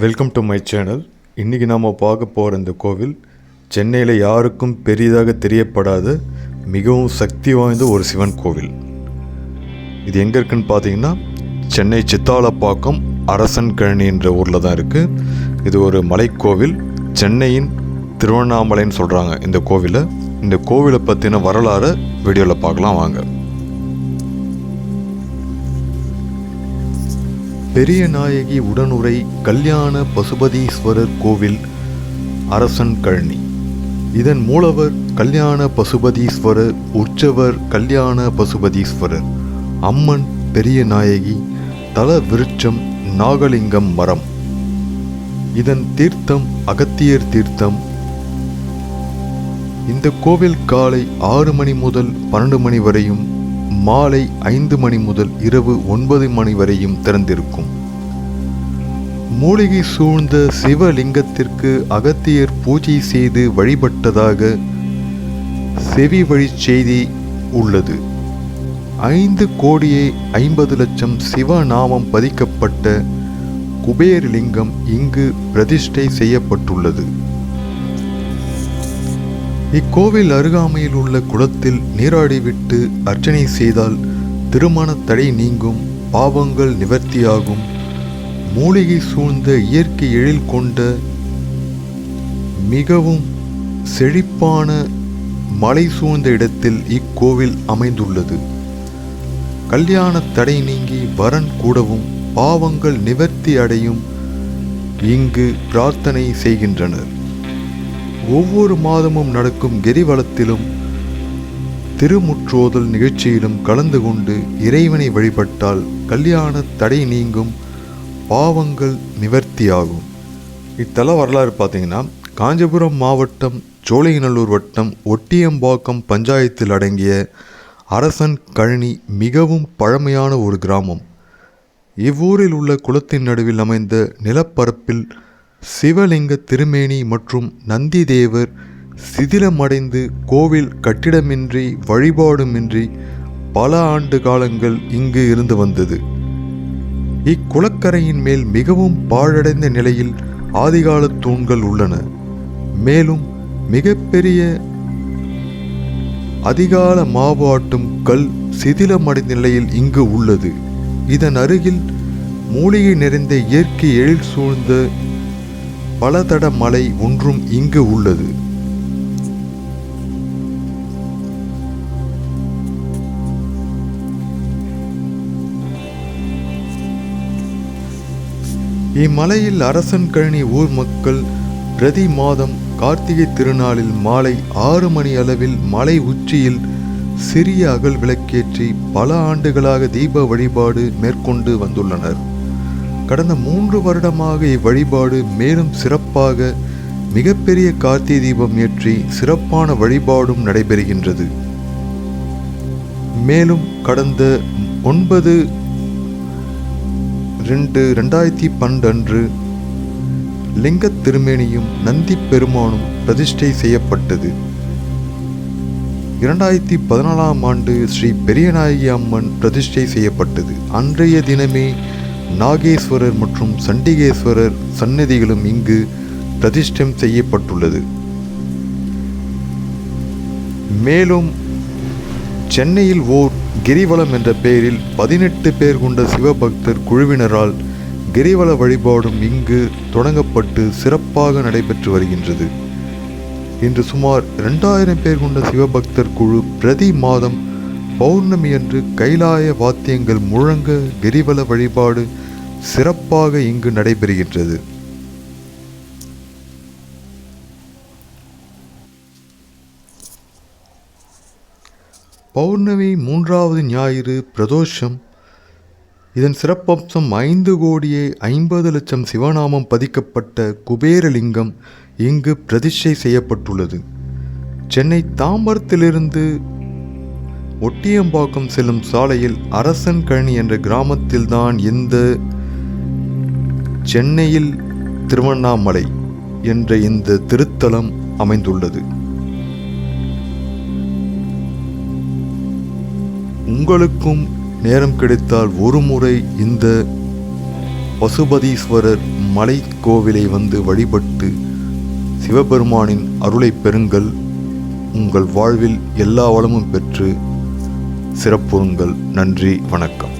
Welcome to my channel இன்றைக்கி நாம் பார்க்க போகிற இந்த கோவில் சென்னையில் யாருக்கும் பெரிதாக தெரியப்படாத மிகவும் சக்தி வாய்ந்த ஒரு சிவன் கோவில். இது எங்கே இருக்குன்னு பார்த்தீங்கன்னா சென்னை சித்தாலப்பாக்கம் அரசன் கழனி என்ற ஊரில் தான் இருக்குது இது ஒரு மலைக்கோவில். சென்னையின் திருவண்ணாமலைன்னு சொல்கிறாங்க இந்த கோவிலை. இந்த கோவிலை பற்றின வரலாறு வீடியோவில் பார்க்கலாம் வாங்க. பெரிய நாயகி உடனுரை கல்யாண பசுபதீஸ்வரர் கோவில் அரசன் கழனி. இதன் மூலவர் கல்யாண பசுபதீஸ்வரர் உற்சவர் கல்யாண பசுபதீஸ்வரர் அம்மன் பெரிய நாயகி தல விருட்சம் நாகலிங்கம் மரம். இதன் தீர்த்தம் அகத்தியர் தீர்த்தம். இந்த கோவில் காலை ஆறு மணி முதல் பன்னெண்டு மணி வரையும் மாலை ஐந்து மணி முதல் இரவு ஒன்பது மணி வரையும் திறந்திருக்கும். மூலிகை சூழ்ந்த சிவலிங்கத்திற்கு அகத்தியர் பூஜை செய்து வழிபட்டதாக செவி வழி செய்தி உள்ளது. ஐந்து கோடியே ஐம்பது லட்சம் சிவநாமம் பதிக்கப்பட்ட குபேரலிங்கம் இங்கு பிரதிஷ்டை செய்யப்பட்டுள்ளது. இக்கோவில் அருகாமையில் உள்ள குளத்தில் நீராடிவிட்டு அர்ச்சனை செய்தால் திருமண தடை நீங்கும் பாவங்கள் நிவர்த்தியாகும். மூலிகை சூழ்ந்த இயற்கை எழில் கொண்ட மிகவும் செழிப்பான மலை சூழ்ந்த இடத்தில் இக்கோவில் அமைந்துள்ளது. கல்யாண தடை நீங்கி வரன் கூடவும் பாவங்கள் நிவர்த்தி அடையும் இங்கு பிரார்த்தனை செய்கின்றனர். ஒவ்வொரு மாதமும் நடக்கும் கிரிவலத்திலும் திருமுற்றோதல் நிகழ்ச்சியிலும் கலந்து கொண்டு இறைவனை வழிபட்டால் கல்யாண தடை நீங்கும் பாவங்கள் நிவர்த்தியாகும். இத்தல வரலாறு பார்த்தீங்கன்னா காஞ்சிபுரம் மாவட்டம் சோழிங்கநல்லூர் வட்டம் ஒட்டியம்பாக்கம் பஞ்சாயத்தில் அடங்கிய அரசன் கழனி மிகவும் பழமையான ஒரு கிராமம். இவ்வூரில் உள்ள குளத்தின் நடுவில் அமைந்த நிலப்பரப்பில் சிவலிங்க திருமேனி மற்றும் நந்தி தேவர் சிதிலமடைந்து கோவில் கட்டிடமின்றி வழிபாடுமின்றி பல ஆண்டு காலங்கள் இங்கு இருந்து வந்தது. இக்குளக்கரையின் மேல் மிகவும் பாழடைந்த நிலையில் ஆதிகால தூண்கள் உள்ளன. மேலும் மிகப்பெரிய அதிகால மாவாட்டும் கல் சிதிலமடைந்த நிலையில் இங்கு உள்ளது. இதன் அருகில் மூலிகை நிறைந்த இயற்கை எழில் சூழ்ந்த பலதட மலை ஒன்றும் இங்கு உள்ளது. இம்மலையில் அரசன் கழனி ஊர் மக்கள் பிரதி மாதம் கார்த்திகை திருநாளில் மாலை ஆறு மணி அளவில் மலை உச்சியில் சிறிய அகல் விளக்கேற்றி பல ஆண்டுகளாக தீப வழிபாடு மேற்கொண்டு வந்துள்ளனர். கடந்த மூன்று வருடமாக இவ்வழிபாடு மேலும் சிறப்பாக மிகப்பெரிய கார்த்திகை தீபம் ஏற்றி சிறப்பான வழிபாடும் நடைபெறுகின்றது. மேலும் கடந்த ஒன்பது ரெண்டு ரெண்டாயிரத்தி பன்னெண்டு அன்று லிங்கத் திருமேனியும் நந்தி பெருமானும் பிரதிஷ்டை செய்யப்பட்டது. இரண்டாயிரத்தி பதினாலாம் ஆண்டு ஸ்ரீ பெரியநாயகி அம்மன் பிரதிஷ்டை செய்யப்பட்டது. அன்றைய தினமே நாகேஸ்வரர் மற்றும் சண்டிகேஸ்வரர் சன்னதிகளும் இங்கு பிரதிஷ்டம் செய்யப்பட்டுள்ளது. மேலும் சென்னையில் ஓர் கிரிவலம் என்ற பெயரில் பதினெட்டு பேர் கொண்ட சிவபக்தர் குழுவினரால் கிரிவல வழிபாடும் இங்கு தொடங்கப்பட்டு சிறப்பாக நடைபெற்று வருகின்றது. இன்று சுமார் இரண்டாயிரம் பேர் கொண்ட சிவபக்தர் குழு பிரதி மாதம் பௌர்ணமி அன்று கைலாய வாத்தியங்கள் முழங்க கிரிவல வழிபாடு சிறப்பாக இங்கு நடைபெறுகின்றது. பௌர்ணமி மூன்றாவது ஞாயிறு பிரதோஷம். இதன் சிறப்பம்சம் ஐந்து கோடியே ஐம்பது லட்சம் சிவநாமம் பதிக்கப்பட்ட குபேரலிங்கம் இங்கு பிரதிஷ்டை செய்யப்பட்டுள்ளது. சென்னை தாம்பரத்திலிருந்து ஒட்டியம்பாக்கம் செல்லும் சாலையில் அரசன் கழனி என்ற கிராமத்தில்தான் இந்த சென்னையில் திருவண்ணாமலை என்ற இந்த திருத்தலம் அமைந்துள்ளது. உங்களுக்கும் நேரம் கிடைத்தால் ஒரு முறை இந்த பசுபதீஸ்வரர் மலை கோவிலை வந்து வழிபட்டு சிவபெருமானின் அருளை பெறுங்கள். உங்கள் வாழ்வில் எல்லா வளமும் பெற்று சிறப்புறுங்கள். நன்றி வணக்கம்.